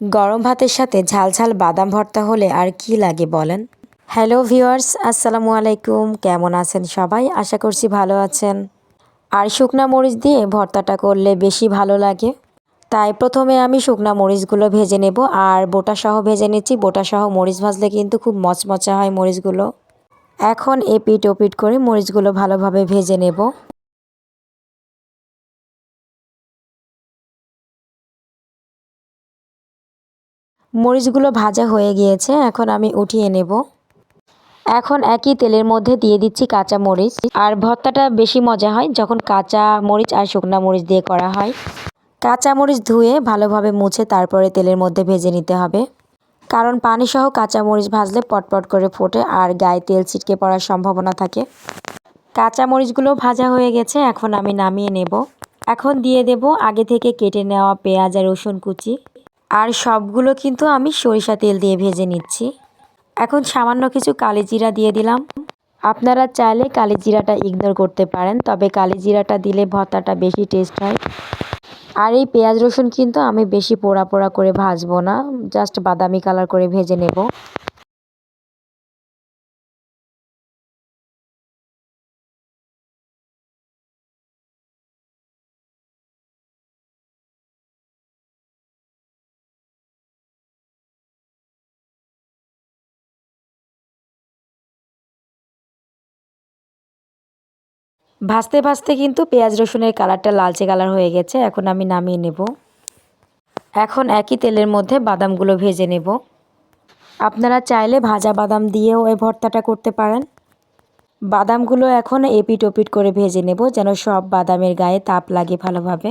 গরম ভাতের সাথে ঝাল ঝাল বাদাম ভর্তা হলে আর কি লাগে বলেন? হ্যালো ভিউয়ার্স, আসসালামু আলাইকুম। কেমন আছেন সবাই? আশা করছি ভালো আছেন। আর শুকনা মরিচ দিয়ে ভর্তাটা করলে বেশি ভালো লাগে? তাই প্রথমে আমি শুকনা মরিচগুলো ভেজে নেব আর বোটা সহ ভেজে নিচ্ছি। বোটা সহ মরিচ ভাজলে কিন্তু খুব মচমচা হয় মরিচগুলো। এখন এপিট ওপিট করে মরিচগুলো ভালোভাবে ভেজে নেব। মরিচগুলো ভাজা হয়ে গিয়েছে, এখন আমি উঠিয়ে নেব। এখন একই তেলের মধ্যে দিয়ে দিচ্ছি কাঁচা মরিচ। আর ভর্তাটা বেশি মজা হয় যখন কাঁচা মরিচ আর শুকনো মরিচ দিয়ে করা হয়। কাঁচা মরিচ ধুয়ে ভালোভাবে মুছে তারপরে তেলের মধ্যে ভেজে নিতে হবে। কারণ পানি সহ কাঁচা মরিচ ভাজলে পটপট করে ফোটে আর গায়ে তেল ছিটকে পড়ার সম্ভাবনা থাকে। কাঁচা মরিচগুলো ভাজা হয়ে গেছে, এখন আমি নামিয়ে নেব। এখন দিয়ে দেব আগে থেকে কেটে নেওয়া পেঁয়াজ আর রসুন কুচি। আর সবগুলো কিন্তু আমি সরিষা তেল দিয়ে ভেজে নিচ্ছি। এখন সামান্য কিছু কালি জিরা দিয়ে দিলাম। আপনারা চাইলে কালি জিরাটা ইগনোর করতে পারেন, তবে কালি জিরাটা দিলে ভর্তাটা বেশি টেস্ট হয়। আর এই পেঁয়াজ রসুন কিন্তু আমি বেশি পোড়া পোড়া করে ভাজবো না জাস্ট বাদামি কালার করে ভেজে নেব। ভাজতে ভাজতে কিন্তু পেঁয়াজ রসুনের কালারটা লালচে কালার হয়ে গেছে, এখন আমি নামিয়ে নেব। এখন একই তেলের মধ্যে বাদামগুলো ভেজে নেব। আপনারা চাইলে ভাজা বাদাম দিয়েও এই ভর্তাটা করতে পারেন। বাদামগুলো এখন এপিট ওপিট করে ভেজে নেব যেন সব বাদামের গায়ে তাপ লাগে ভালোভাবে।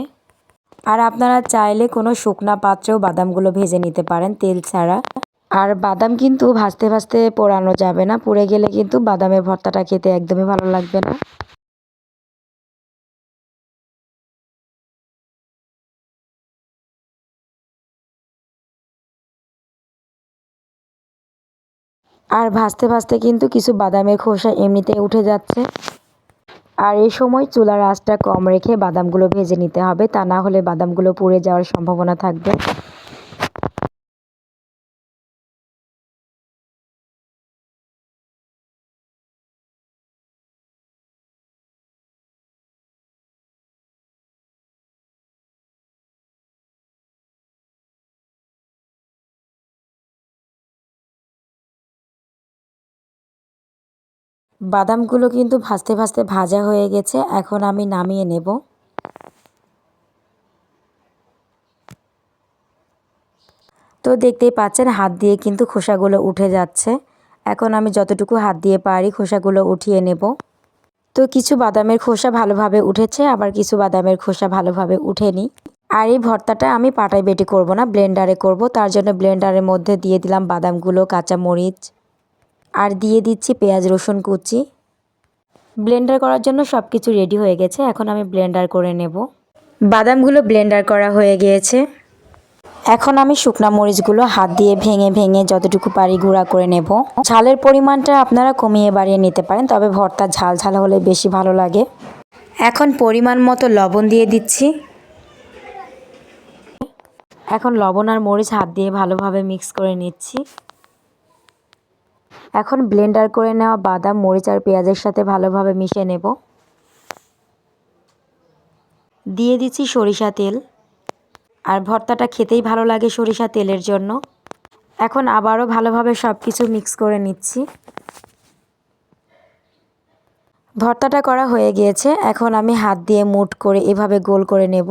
আর আপনারা চাইলে কোনো শুকনা পাত্রেও বাদামগুলো ভেজে নিতে পারেন তেল ছাড়া। আর বাদাম কিন্তু ভাজতে ভাজতে পোড়ানো যাবে না, পুড়ে গেলে কিন্তু বাদামের ভর্তাটা খেতে একদমই ভালো লাগবে না। আর ভাজতে ভাজতে কিন্তু কিছু বাদামের খোসা এমনিতে উঠে যাচ্ছে। আর এই সময় চুলার আঁচটা কম রেখে বাদামগুলো ভেজে নিতে হবে। তা না হলে বাদামগুলো পুড়ে যাওয়ার সম্ভাবনা থাকবে। বাদামগুলো কিন্তু ভাজতে ভাজতে ভাজা হয়ে গেছে, এখন আমি নামিয়ে নেব। তো দেখতেই পাচ্ছেন, হাত দিয়ে কিন্তু খোসাগুলো উঠে যাচ্ছে। এখন আমি যতটুকু হাত দিয়ে পারি খোসাগুলো উঠিয়ে নেব। তো কিছু বাদামের খোসা ভালোভাবে উঠেছে, আবার কিছু বাদামের খোসা ভালোভাবে উঠেনি। আর এই ভর্তাটা আমি পাটায় বেটে করব না, ব্লেন্ডারে করব। তার জন্য ব্লেন্ডারের মধ্যে দিয়ে দিলাম বাদামগুলো কাঁচা মরিচ আর দিয়ে দিচ্ছি পেঁয়াজ, রসুন কুচি। ব্লেন্ডার করার জন্য সব কিছু রেডি হয়ে গেছে। এখন আমি ব্লেন্ডার করে নেব। বাদামগুলো ব্লেন্ডার করা হয়ে গিয়েছে। এখন আমি শুকনা মরিচগুলো হাত দিয়ে ভেঙে ভেঙে যতটুকু পারি গুঁড়া করে নেব। ঝালের পরিমাণটা আপনারা কমিয়ে বাড়িয়ে নিতে পারেন, তবে ভর্তা ঝাল ঝাল হলে বেশি ভালো লাগে। এখন পরিমাণ মতো লবণ দিয়ে দিচ্ছি। এখন লবণ আর মরিচ হাত দিয়ে ভালোভাবে মিক্স করে নিচ্ছি। এখন ব্লেন্ডার করে নেওয়া বাদাম, মরিচ আর পেঁয়াজের সাথে ভালোভাবে মিশিয়ে নেব। দিয়ে দিচ্ছি সরিষা তেল। আর ভর্তাটা খেতেই ভালো লাগে সরিষা তেলের জন্য। এখন আবারও ভালোভাবে সব কিছু মিক্স করে নিচ্ছি। ভর্তাটা করা হয়ে গিয়েছে। এখন আমি হাত দিয়ে মুট করে এভাবে গোল করে নেব।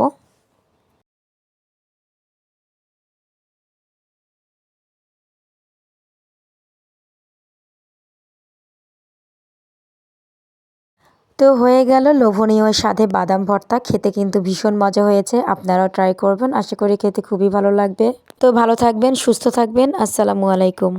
তো হয়ে গেল লোভনীয় স্বাদে বাদাম ভর্তা। খেতে কিন্তু ভীষণ মজা হয়েছে, আপনারাও ট্রাই করবেন। আশা করি খেতে খুবই ভালো লাগবে। তো ভালো থাকবেন, সুস্থ থাকবেন। আসসালামু আলাইকুম।